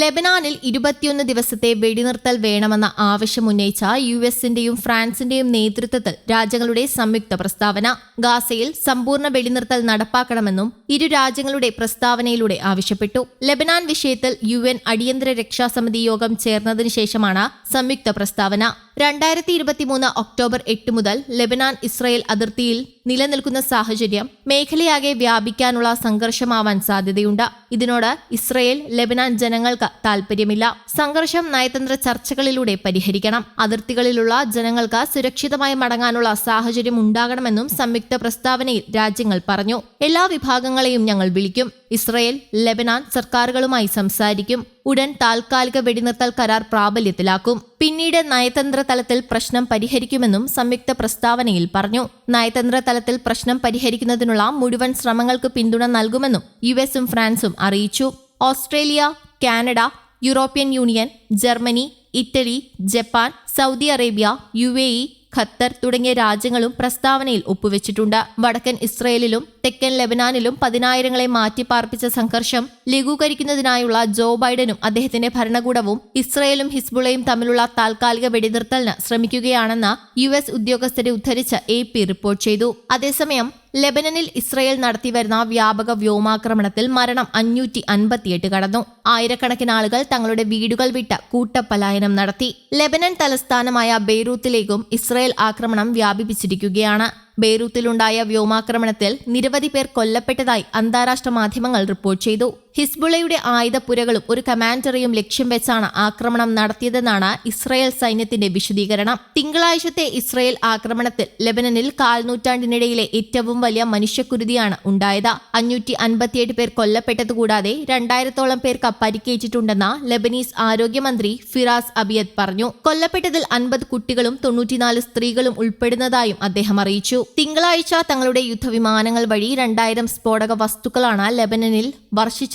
ലെബനാനിൽ ഇരുപത്തിയൊന്ന് ദിവസത്തെ വെടിനിർത്തൽ വേണമെന്ന ആവശ്യമുന്നയിച്ച യു എസിന്റെയും ഫ്രാൻസിന്റെയും നേതൃത്വത്തിൽ രാജ്യങ്ങളുടെ സംയുക്ത പ്രസ്താവന ഗാസയിൽ സമ്പൂർണ വെടിനിർത്തൽ നടപ്പാക്കണമെന്നും ഇരു രാജ്യങ്ങളുടെ പ്രസ്താവനയിലൂടെ ആവശ്യപ്പെട്ടു. ലെബനാൻ വിഷയത്തിൽ യു എൻ അടിയന്തര രക്ഷാസമിതി യോഗം ചേർന്നതിനു ശേഷമാണ് സംയുക്ത പ്രസ്താവന. രണ്ടായിരത്തി ഇരുപത്തിമൂന്ന് ഒക്ടോബർ എട്ട് മുതൽ ലെബനാൻ ഇസ്രയേൽ അതിർത്തിയിൽ നിലനിൽക്കുന്ന സാഹചര്യം മേഖലയാകെ വ്യാപിക്കാനുള്ള സംഘർഷമാവാൻ സാധ്യതയുണ്ട്. ഇതിനോട് ഇസ്രയേൽ ലെബനാൻ ജനങ്ങൾക്ക് താൽപ്പര്യമില്ല. സംഘർഷം നയതന്ത്ര ചർച്ചകളിലൂടെ പരിഹരിക്കണം. അതിർത്തികളിലുള്ള ജനങ്ങൾക്ക് സുരക്ഷിതമായി മടങ്ങാനുള്ള സാഹചര്യം ഉണ്ടാകണമെന്നും സംയുക്ത പ്രസ്താവനയിൽ രാജ്യങ്ങൾ പറഞ്ഞു. എല്ലാ വിഭാഗങ്ങളെയും ഞങ്ങൾ വിളിക്കും. ഇസ്രയേൽ ലെബനാൻ സർക്കാരുകളുമായി സംസാരിക്കും. ഉടൻ താൽക്കാലിക വെടിനിർത്തൽ കരാർ പ്രാബല്യത്തിലാക്കും. പിന്നീട് നയതന്ത്ര തലത്തിൽ പ്രശ്നം പരിഹരിക്കുമെന്നും സംയുക്ത പ്രസ്താവനയിൽ പറഞ്ഞു. നയതന്ത്ര തലത്തിൽ പ്രശ്നം പരിഹരിക്കുന്നതിനുള്ള മുഴുവൻ ശ്രമങ്ങൾക്ക് പിന്തുണ നൽകുമെന്നും യു എസും ഫ്രാൻസും അറിയിച്ചു. Australia Canada European Union Germany Italy Japan Saudi Arabia U A Qatar തുടങ്ങിയ രാജ്യങ്ങളും പ്രസ്താവനയിൽ ഒപ്പുവെച്ചിട്ടുണ്ട്. വടക്കൻ ഇസ്രയേലിലും തെക്കൻ ലെബനാനിലും പതിനായിരങ്ങളെ മാറ്റിപ്പാർപ്പിച്ച സംഘർഷം ലഘൂകരിക്കുന്നതിനായുള്ള ജോ ബൈഡനും അദ്ദേഹത്തിന്റെ ഭരണകൂടവും ഇസ്രയേലും ഹിസ്ബുളയും തമ്മിലുള്ള താൽക്കാലിക വെടിനിർത്തലിന് ശ്രമിക്കുകയാണെന്ന് യു എസ് ഉദ്യോഗസ്ഥരെ ഉദ്ധരിച്ച് എ പി റിപ്പോർട്ട് ചെയ്തു. അതേസമയം ലെബനനിൽ ഇസ്രയേൽ നടത്തിവരുന്ന വ്യാപക വ്യോമാക്രമണത്തിൽ മരണം അഞ്ഞൂറ്റി അൻപത്തിയെട്ട് കടന്നു. ആയിരക്കണക്കിന് ആളുകൾ തങ്ങളുടെ വീടുകൾ വിട്ട് കൂട്ടപ്പലായനം നടത്തി. ലെബനൻ തലസ്ഥാനമായ ബെയ്റൂത്തിലേക്കും ഇസ്രയേൽ ആക്രമണം വ്യാപിപ്പിച്ചിരിക്കുകയാണ്. ബെയ്റൂത്തിലുണ്ടായ വ്യോമാക്രമണത്തിൽ നിരവധി പേർ കൊല്ലപ്പെട്ടതായി അന്താരാഷ്ട്ര മാധ്യമങ്ങൾ റിപ്പോർട്ട് ചെയ്തു. ഹിസ്ബുളയുടെ ആയുധപ്പുരകളും ഒരു കമാൻഡറിയും ലക്ഷ്യം വെച്ചാണ് ആക്രമണം നടത്തിയതെന്നാണ് ഇസ്രായേൽ സൈന്യത്തിന്റെ വിശദീകരണം. തിങ്കളാഴ്ചത്തെ ഇസ്രായേൽ ആക്രമണത്തിൽ ലെബനനിൽ കാൽനൂറ്റാണ്ടിനിടയിലെ ഏറ്റവും വലിയ മനുഷ്യക്കുരുതിയാണ് ഉണ്ടായത്. അഞ്ഞൂറ്റി അൻപത്തിയെട്ട് പേർ കൊല്ലപ്പെട്ടതുകൂടാതെ രണ്ടായിരത്തോളം പേർക്ക് പരിക്കേറ്റിട്ടുണ്ടെന്ന് ലെബനീസ് ആരോഗ്യമന്ത്രി ഫിറാസ് അബിയദ് പറഞ്ഞു. കൊല്ലപ്പെട്ടതിൽ അൻപത് കുട്ടികളും തൊണ്ണൂറ്റിനാല് സ്ത്രീകളും ഉൾപ്പെടുന്നതായും അദ്ദേഹം അറിയിച്ചു. തിങ്കളാഴ്ച തങ്ങളുടെ യുദ്ധവിമാനങ്ങൾ വഴി രണ്ടായിരം സ്ഫോടക വസ്തുക്കളാണ് ലെബനനിൽ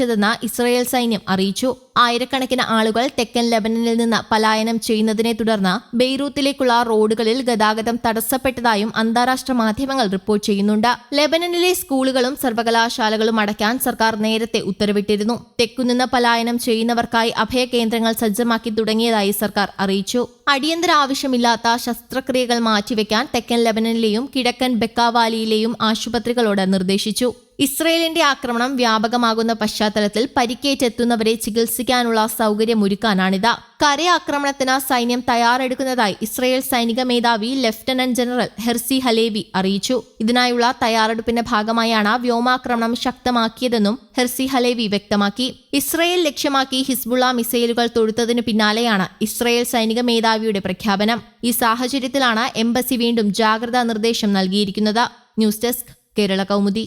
വർഷിച്ചതെന്ന് ഇസ്രായേൽ സൈന്യം അറിയിച്ചു. ആയിരക്കണക്കിന് ആളുകൾ തെക്കൻ ലെബനനിൽ നിന്ന് പലായനം ചെയ്യുന്നതിനെ തുടർന്ന് ബെയ്റൂത്തിലേക്കുള്ള റോഡുകളിൽ ഗതാഗതം തടസ്സപ്പെട്ടതായും അന്താരാഷ്ട്ര മാധ്യമങ്ങൾ റിപ്പോർട്ട് ചെയ്യുന്നുണ്ട്. ലെബനനിലെ സ്കൂളുകളും സർവകലാശാലകളും അടയ്ക്കാൻ സർക്കാർ നേരത്തെ ഉത്തരവിട്ടിരുന്നു. തെക്കുനിന്ന് പലായനം ചെയ്യുന്നവർക്കായി അഭയ കേന്ദ്രങ്ങൾ സജ്ജമാക്കി തുടങ്ങിയതായി സർക്കാർ അറിയിച്ചു. അടിയന്തര ആവശ്യമില്ലാത്ത ശസ്ത്രക്രിയകൾ മാറ്റിവെക്കാൻ തെക്കൻ ലെബനനിലെയും കിഴക്കൻ ബെക്കാവാലിയിലെയും ആശുപത്രികളോട് നിർദ്ദേശിച്ചു. ഇസ്രയേലിന്റെ ആക്രമണം വ്യാപകമാകുന്ന പശ്ചാത്തലത്തിൽ പരിക്കേറ്റെത്തുന്നവരെ ചികിത്സിക്കാനുള്ള സൗകര്യമൊരുക്കാനാണിത്. കരയാക്രമണത്തിന് സൈന്യം തയ്യാറെടുക്കുന്നതായി ഇസ്രയേൽ സൈനിക മേധാവി ലഫ്റ്റനന്റ് ജനറൽ ഹെർസി ഹലേവി അറിയിച്ചു. ഇതിനായുള്ള തയ്യാറെടുപ്പിന്റെ ഭാഗമായാണ് വ്യോമാക്രമണം ശക്തമാക്കിയതെന്നും ഹെർസി ഹലേവി വ്യക്തമാക്കി. ഇസ്രയേൽ ലക്ഷ്യമാക്കി ഹിസ്ബുള്ള മിസൈലുകൾ തൊടുത്തതിനു പിന്നാലെയാണ് ഇസ്രയേൽ സൈനിക മേധാവിയുടെ പ്രഖ്യാപനം. ഈ സാഹചര്യത്തിലാണ് എംബസി വീണ്ടും ജാഗ്രതാ നിർദ്ദേശം നൽകിയിരിക്കുന്നത്. News desk Kerala Kaumudi.